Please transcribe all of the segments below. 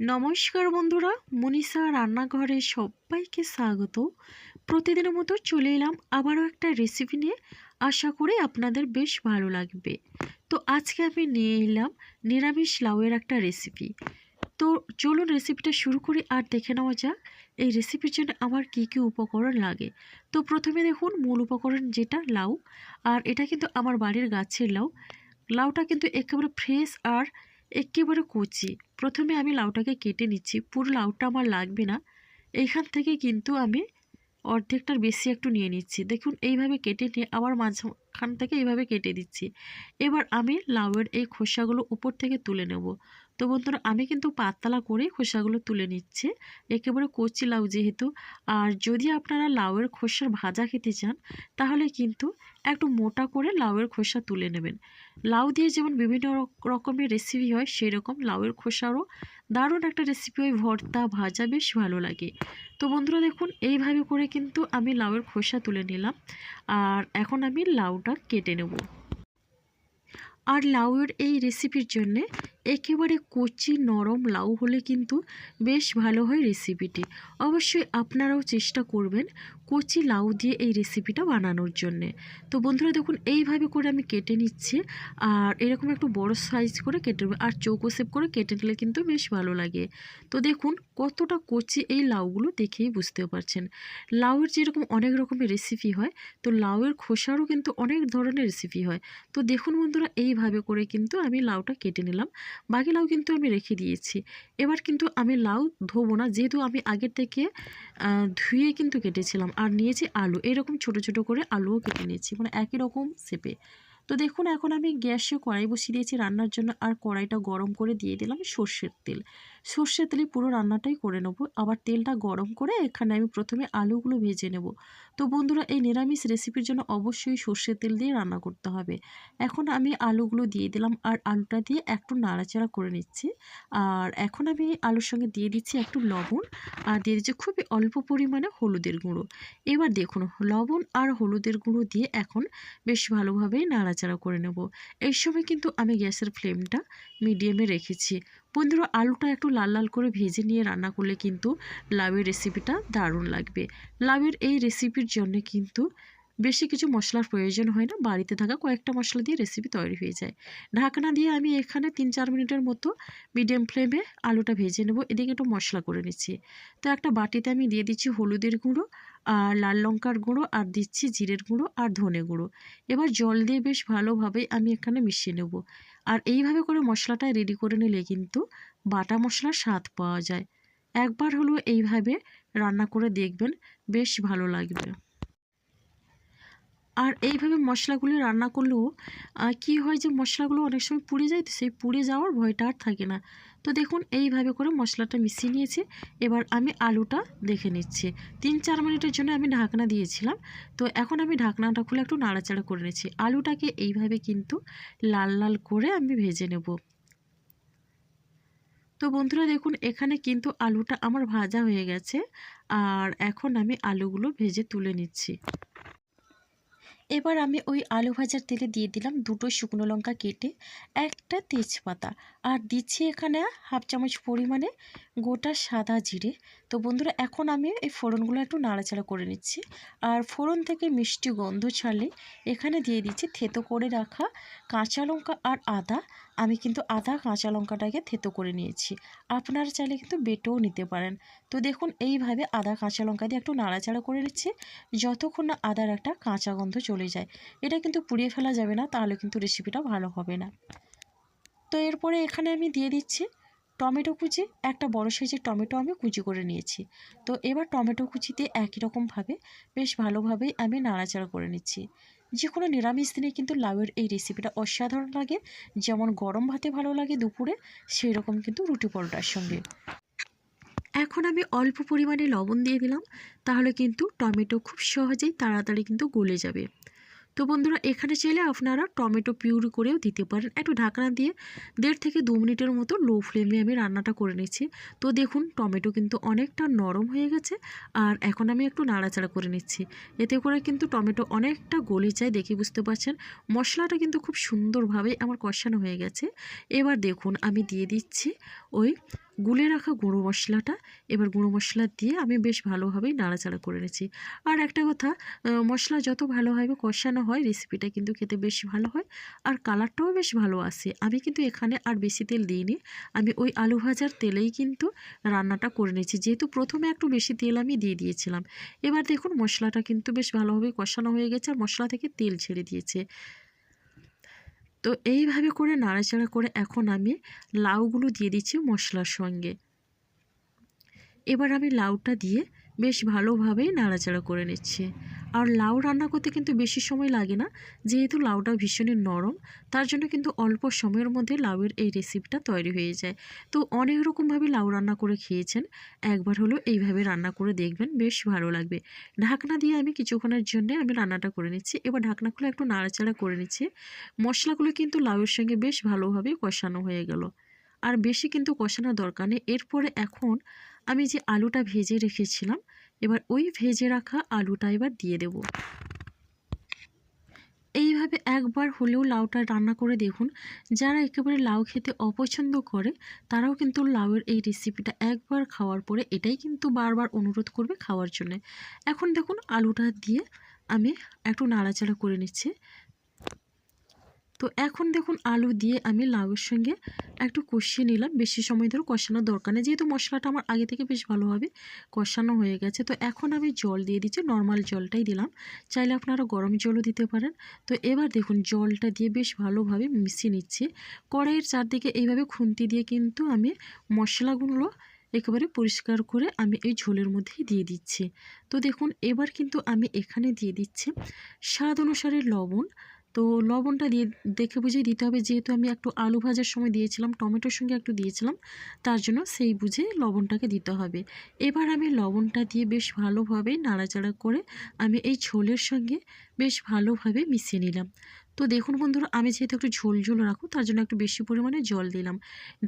নমস্কার বন্ধুরা মনীষা রান্নাঘরে সবাইকে স্বাগত। প্রতিদিনের মতো চলে এলাম আবারও একটা রেসিপি নিয়ে। আশা করি আপনাদের বেশ ভালো লাগবে। তো আজকে আমি নিয়ে এলাম নিরামিষ লাউয়ের একটা রেসিপি তো চলুন রেসিপিটা শুরু করি আর দেখে নেওয়া যাক, এই রেসিপির জন্য আমার কী কী উপকরণ লাগে। তো প্রথমে দেখুন মূল উপকরণ যেটা, লাউ। আর এটা কিন্তু আমার বাড়ির গাছের লাউ। লাউটা কিন্তু একেবারে ফ্রেশ আর একেবারে কুচি। প্রথমে আমি লাউটাকে কেটে নিচ্ছি। পুরো লাউটা আমার লাগবে না। এইখান থেকে কিন্তু আমি অর্ধেকটার বেশি একটু নিয়ে নিচ্ছি। দেখুন, এইভাবে কেটে নিয়ে আবার মাঝখান থেকে এইভাবে কেটে দিচ্ছি। এবার আমি লাউয়ের এই খোসাগুলো উপর থেকে তুলে নেব। তো বন্ধুরা, আমি কিন্তু পাতলা করে খোসাগুলো তুলে নিচ্ছি। একেবারে কচি লাউ যেহেতু। আর যদি আপনারা লাউয়ের খোসার ভাজা খেতে চান, তাহলে কিন্তু একটু মোটা করে লাউয়ের খোসা তুলে নেবেন। লাউ দিয়ে যেমন বিভিন্ন রকমের রেসিপি হয় সেই রকম লাউয়ের খোসারও দারুণ একটা রেসিপি হয়। ভর্তা, ভাজা বেশ ভালো লাগে। তো বন্ধুরা, দেখুন, এইভাবে করে কিন্তু আমি লাউয়ের খোসা তুলে নিলাম। আর এখন আমি লাউটা কেটে নেব। আর লাউয়ের এই রেসিপির জন্যে একেবারে কচি নরম লাউ হলে কিন্তু বেশ ভালো হয় রেসিপিটি অবশ্যই আপনারাও চেষ্টা করবেন কচি লাউ দিয়ে এই রেসিপিটা বানানোর জন্যে। তো বন্ধুরা দেখুন, এইভাবে করে আমি কেটে নিচ্ছি আর এরকম একটু বড় সাইজ করে কেটে আর চৌকো সেপ করে কেটে নিলে কিন্তু বেশ ভালো লাগে। তো দেখুন, কতটা কচি এই লাউগুলো দেখেই বুঝতে পারছেন। লাউয়ের যেরকম অনেক রকমের রেসিপি হয়, তো লাউয়ের খোসারও কিন্তু অনেক ধরনের রেসিপি হয়। তো দেখুন বন্ধুরা, এইভাবে করে কিন্তু আমি লাউটা কেটে নিলাম। বাকি লাউ কিন্তু আমি রেখে দিয়েছি। এবার কিন্তু আমি লাউ ধোবো না, যেহেতু আমি আগের থেকে ধুয়ে কিন্তু কেটেছিলাম আর নিয়েছি আলু। এরকম ছোট ছোট করে আলুও কেটে নিয়েছি মানে একই রকম সেপে তো দেখুন, এখন আমি গ্যাসে কড়াই বসিয়ে দিয়েছি রান্নার জন্য, আর কড়াইটা গরম করে দিয়ে দিলাম সর্ষের তেল। সর্ষের তেলে পুরো রান্নাটাই করে নেব। আবার তেলটা গরম করে এখানে আমি প্রথমে আলুগুলো ভেজে নেব। তো বন্ধুরা, এই নিরামিষ রেসিপির জন্য অবশ্যই সর্ষের তেল দিয়ে রান্না করতে হবে। এখন আমি আলুগুলো দিয়ে দিলাম আর আলুটা দিয়ে একটু নাড়াচাড়া করে নিচ্ছি। আর এখন আমি আলুর সঙ্গে দিয়ে দিচ্ছি একটু লবণ। আর দিয়ে দিচ্ছি খুবই অল্প পরিমাণে হলুদের গুঁড়ো। এবার দেখুন, লবণ আর হলুদের গুঁড়ো দিয়ে এখন বেশ ভালোভাবেই নাড়াচাড়া করে নেব। এই সময় কিন্তু আমি গ্যাসের ফ্লেমটা মিডিয়ামে রেখেছি। বন্ধুরা, আলুটা একটু লাল লাল করে ভেজে নিয়ে রান্না করলে কিন্তু লাউয়ের রেসিপিটা দারুণ লাগবে। লাউয়ের এই রেসিপির জন্য কিন্তু বেশি কিছু মশলার প্রয়োজন হয় না, বাড়িতে থাকা কয়েকটা মশলা দিয়ে রেসিপি তৈরি হয়ে যায়। ঢাকনা দিয়ে আমি এখানে তিন চার মিনিটের মতো মিডিয়াম ফ্লেমে আলুটা ভেজে নেব, এদিকে একটু মশলা করে নিচ্ছি। তো একটা বাটিতে আমি দিয়ে দিচ্ছি হলুদের গুঁড়ো, আর লাল লঙ্কার গুঁড়ো, আর দিচ্ছি জিরের গুঁড়ো, আর ধনে গুঁড়ো। এবার জল দিয়ে বেশ ভালোভাবে আমি এখানে মিশিয়ে নেব। আর এইভাবে করে মশলাটা রেডি করে নিলে কিন্তু বাটা মশলার স্বাদ পাওয়া যায়। একবার হলো এইভাবে রান্না করে দেখবেন, বেশ ভালো লাগবে। আর এইভাবে মশলাগুলি রান্না করলেও কি হয় যে মশলাগুলো অনেক সময় পুড়ে যায়, তো সেই পুড়ে যাওয়ার ভয়টা আর থাকে না। তো দেখুন, এইভাবে করে মশলাটা মিশিয়ে নিয়েছি। এবার আমি আলুটা দেখে নিচ্ছি। তিন চার মিনিটের জন্য আমি ঢাকনা দিয়েছিলাম। তো এখন আমি ঢাকনাটা খুলে একটু নাড়াচাড়া করে নিচ্ছি। আলুটাকে এইভাবে কিন্তু লাল লাল করে আমি ভেজে নেব। তো বন্ধুরা, দেখুন, এখানে কিন্তু আলুটা আমার ভাজা হয়ে গেছে। আর এখন আমি আলুগুলো ভেজে তুলে নিচ্ছি। এবার আমি ওই আলু ভাজার তেলে দিয়ে দিলাম দুটো শুকনো লঙ্কা কেটে একটা তেজপাতা। আর দিচ্ছি এখানে হাফ চামচ পরিমাণে গোটা সাদা জিরে। তো বন্ধুরা, এখন আমি এই ফোড়নগুলো একটু নাড়াচাড়া করে নিচ্ছি। আর ফোড়ন থেকে মিষ্টি গন্ধ ছাড়লে এখানে দিয়ে দিচ্ছি থেতো করে রাখা কাঁচা লঙ্কা আর আদা। আমি কিন্তু আদা, কাঁচা লঙ্কাটাকে থেতো করে নিয়েছি। আপনারা চাইলে কিন্তু বেটেও নিতে পারেন। তো দেখুন, এইভাবে আদা, কাঁচা লঙ্কা দিয়ে একটু নাড়াচাড়া করে নিচ্ছি। যতক্ষণ না আদার একটা কাঁচা গন্ধ চলে যায়, এটা কিন্তু পুড়িয়ে ফেলা যাবে না, তাহলে কিন্তু রেসিপিটা ভালো হবে না। তো এরপরে এখানে আমি দিয়ে দিচ্ছি টমেটো কুচি। একটা বড় সাইজের টমেটো আমি কুচি করে নিয়েছি। তো এবার টমেটো কুচিতে একই রকমভাবে, বেশ ভালোভাবেই আমি নাড়াচাড়া করে নিচ্ছি। যে কোনো নিরামিষ দিনে কিন্তু লাউয়ের এই রেসিপিটা অসাধারণ লাগে। যেমন গরম ভাতে ভালো লাগে দুপুরে সেই রকম কিন্তু রুটি পরোটার সঙ্গে। এখন আমি অল্প পরিমাণে লবণ দিয়ে দিলাম, তাহলে কিন্তু টমেটো খুব সহজেই তাড়াতাড়ি কিন্তু গলে যাবে। তো বন্ধুরা, এখানে চাইলে আপনারা টমেটো পিউরি করেও দিতে পারেন। একটু ঢাকনা দিয়ে দেড় থেকে দু মিনিটের মতো লো ফ্লেমে আমি রান্নাটা করে নিচ্ছি। তো দেখুন, টমেটো কিন্তু অনেকটা নরম হয়ে গেছে আর এখন আমি একটু নাড়াচাড়া করে নিচ্ছি। এতে করে কিন্তু টমেটো অনেকটা গলে যায় দেখে বুঝতে পারছেন। মশলাটা কিন্তু খুব সুন্দরভাবে আমার কষানো হয়ে গেছে। এবার দেখুন, আমি দিয়ে দিচ্ছি ওই গুলে রাখা গুঁড়ো মশলাটা, এবার গুঁড়ো মশলা দিয়ে আমি বেশ ভালোভাবেই নাড়াচাড়া করে নিয়েছি আর একটা কথা মশলা যত ভালো ভালোভাবে কষানো হয় রেসিপিটা কিন্তু খেতে বেশ ভালো হয়, আর কালারটাও বেশ ভালো আসে আমি কিন্তু এখানে আর বেশি তেল দিইনি, আমি ওই আলু ভাজার তেলেই কিন্তু রান্নাটা করে নিয়েছি। যেহেতু প্রথমে একটু বেশি তেল আমি দিয়ে দিয়েছিলাম, এবার দেখুন মশলাটা কিন্তু বেশ ভালোভাবে কষানো হয়ে গেছে, আর মশলা থেকে তেল ছেড়ে দিয়েছে। তো এইভাবে করে নাড়াচাড়া করে এখন আমি লাউগুলো দিয়ে দিচ্ছি মশলার সঙ্গে। এবার আমি লাউটা দিয়ে বেশ ভালোভাবেই নাড়াচাড়া করে নিচ্ছে। আর লাউ রান্না করতে কিন্তু বেশি সময় লাগে না। যেহেতু লাউটা ভীষণই নরম, তার জন্য কিন্তু অল্প সময়ের মধ্যে লাউয়ের এই রেসিপিটা তৈরি হয়ে যায়। তো অনেক রকমভাবে লাউ রান্না করে খেয়েছেন। একবার হলো এইভাবে রান্না করে দেখবেন, বেশ ভালো লাগবে। ঢাকনা দিয়ে আমি কিছুক্ষণের জন্য আমি রান্নাটা করে নিচ্ছি। এবার ঢাকনা খুলে একটু নাড়াচাড়া করে নিচ্ছি। মশলাগুলো কিন্তু লাউয়ের সঙ্গে বেশ ভালোভাবে কষানো হয়ে গেল। আর বেশি কিন্তু কষানোর দরকার নেই। এরপরে এখন আমি যে আলুটা ভেজে রেখেছিলাম, এবার ওই ভেজে রাখা আলুটা এবার দিয়ে দেব। এইভাবে একবার হলেও লাউটা রান্না করে দেখুন, যারা একেবারে লাউ খেতে অপছন্দ করে, তারাও কিন্তু লাউয়ের এই রেসিপিটা একবার খাওয়ার পরে এটাই কিন্তু বারবার অনুরোধ করবে খাওয়ার জন্য। এখন দেখুন আলুটা দিয়ে আমি একটু নাড়াচাড়া করে নিচ্ছি। তো এখন দেখুন আলু দিয়ে আমি লাউয়ের সঙ্গে একটু কষিয়ে নিলাম। বেশি সময় ধরে কষানোর দরকার নেই। যেহেতু মশলাটা আমার আগে থেকে বেশ ভালোভাবে কষানো হয়ে গেছে, তো এখন আমি জল দিয়ে দিচ্ছি। নর্মাল জলটাই দিলাম। চাইলে আপনারা গরম জলও দিতে পারেন। তো এবার দেখুন জলটা দিয়ে বেশ ভালোভাবে মিশিয়ে নিচ্ছি। কড়াইয়ের চারদিকে এইভাবে খুন্তি দিয়ে কিন্তু আমি মশলাগুলো একেবারে পরিষ্কার করে আমি এই ঝোলের মধ্যেই দিয়ে দিচ্ছি। তো দেখুন এবার কিন্তু আমি এখানে দিয়ে দিচ্ছি স্বাদ অনুসারে লবণ। তো লবণটা দিয়ে দেখে বুঝে দিতে হবে, যেহেতু আমি একটু আলু ভাজার সময় দিয়েছিলাম, টমেটোর সঙ্গে একটু দিয়েছিলাম, তার জন্য সেই বুঝে লবণটাকে দিতে হবে। এবার আমি লবণটা দিয়ে বেশ ভালোভাবে নাড়াচাড়া করে আমি এই ছোলের সঙ্গে বেশ ভালোভাবে মিশিয়ে নিলাম। তো দেখুন বন্ধুরা, আমি যেহেতু একটু ঝোল ঝোল রাখব, তার জন্য একটু বেশি পরিমাণে জল দিলাম।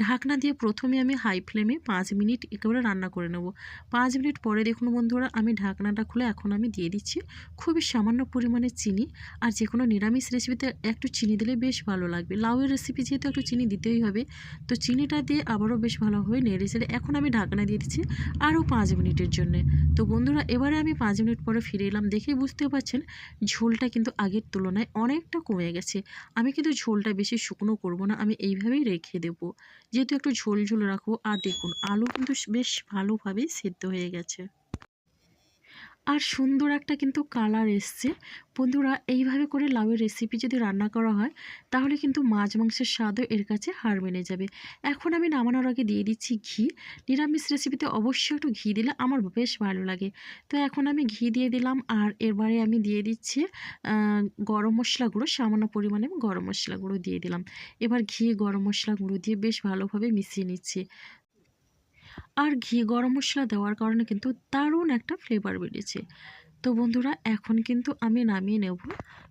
ঢাকনা দিয়ে প্রথমে আমি হাই ফ্লেমে পাঁচ মিনিট একেবারে রান্না করে নেব। পাঁচ মিনিট পরে দেখুন বন্ধুরা, আমি ঢাকনাটা খুলে এখন আমি দিয়ে দিচ্ছি খুবই সামান্য পরিমাণে চিনি। আর যে কোনো নিরামিষ রেসিপিতে একটু চিনি দিলে বেশ ভালো লাগবে। লাউয়ের রেসিপি যেহেতু একটু চিনি দিতেই হবে, তো চিনিটা দিয়ে আবারও বেশ ভালোভাবে নেড়ে চেড়ে এখন আমি ঢাকনা দিয়ে দিচ্ছি আরও পাঁচ মিনিটের জন্যে। তো বন্ধুরা, এবারে আমি পাঁচ মিনিট পরে ফিরে এলাম। দেখেই বুঝতে পারছেন, ঝোলটা কিন্তু আগের তুলনায় অনেকটা কমে গেছে। আমি কিন্তু ঝোলটা বেশি শুকনো করব না, আমি এইভাবেই রেখে দেব। যেহেতু একটু ঝোল ঝোল রাখব, আর দেখুন, আলু কিন্তু বেশ ভালোভাবেই সেদ্ধ হয়ে গেছে। আর সুন্দর একটা কিন্তু কালার এসছে। বন্ধুরা, এইভাবে করে লাউয়ের রেসিপি যদি রান্না করা হয়, তাহলে কিন্তু মাছ মাংসের স্বাদও এর কাছে হার মেনে যাবে। এখন আমি নামানোর আগে দিয়ে দিচ্ছি ঘি। নিরামিষ রেসিপিতে অবশ্যই একটু ঘি দিলে আমার বেশ ভালো লাগে। তো এখন আমি ঘি দিয়ে দিলাম আর এরবারে আমি দিয়ে দিচ্ছি গরম মশলা গুঁড়ো, সামান্য পরিমাণে আমি গরম মশলা গুঁড়ো দিয়ে দিলাম। এবার ঘি, গরম মশলা গুঁড়ো দিয়ে বেশ ভালোভাবে মিশিয়ে নিচ্ছি। আর ঘি গরম মশলা দেওয়ার কারণে কিন্তু দারুণ একটা ফ্লেভার বেরিয়েছে। তো বন্ধুরা, এখন কিন্তু আমি নামিয়ে নেব।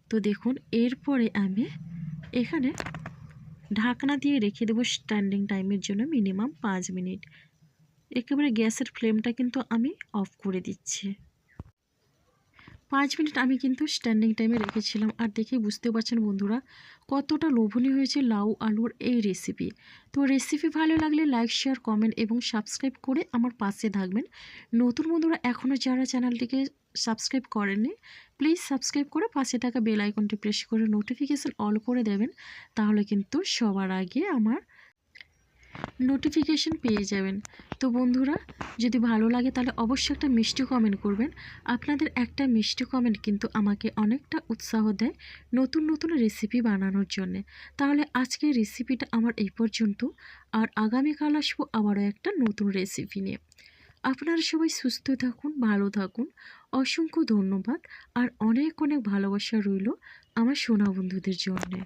তো দেখুন, এরপরে আমি এখানে ঢাকনা দিয়ে রেখে দেবো স্ট্যান্ডিং টাইমের জন্য মিনিমাম পাঁচ মিনিট। একেবারে গ্যাসের ফ্লেমটা কিন্তু আমি অফ করে দিচ্ছি। পাঁচ মিনিট আমি কিন্তু স্ট্যান্ডিং টাইমে রেখেছিলাম আর দেখেই বুঝতে পারছেন বন্ধুরা কতটা লোভনীয় হয়েছে লাউ আলুর এই রেসিপি তো রেসিপি ভালো লাগলে লাইক শেয়ার কমেন্ট এবং সাবস্ক্রাইব করে আমার পাশে থাকবেন। নতুন বন্ধুরা এখনও যারা চ্যানেলটিকে সাবস্ক্রাইব করেননি প্লিজ সাবস্ক্রাইব করে পাশে থাকা বেল আইকনটি প্রেস করে নোটিফিকেশান অল করে দেবেন। তাহলে কিন্তু সবার আগে আমার নোটিফিকেশন পেয়ে যাবেন। তো বন্ধুরা, যদি ভালো লাগে তাহলে অবশ্যই একটা মিষ্টি কমেন্ট করবেন। আপনাদের একটা মিষ্টি কমেন্ট কিন্তু আমাকে অনেকটা উৎসাহ দেয় নতুন নতুন রেসিপি বানানোর জন্যে। তাহলে আজকের রেসিপিটা আমার এই পর্যন্ত। আর আগামীকাল আসব আবারও একটা নতুন রেসিপি নিয়ে। আপনারা সবাই সুস্থ থাকুন, ভালো থাকুন। অসংখ্য ধন্যবাদ। আর অনেক অনেক ভালোবাসা রইল আমার সোনা বন্ধুদের জন্যে।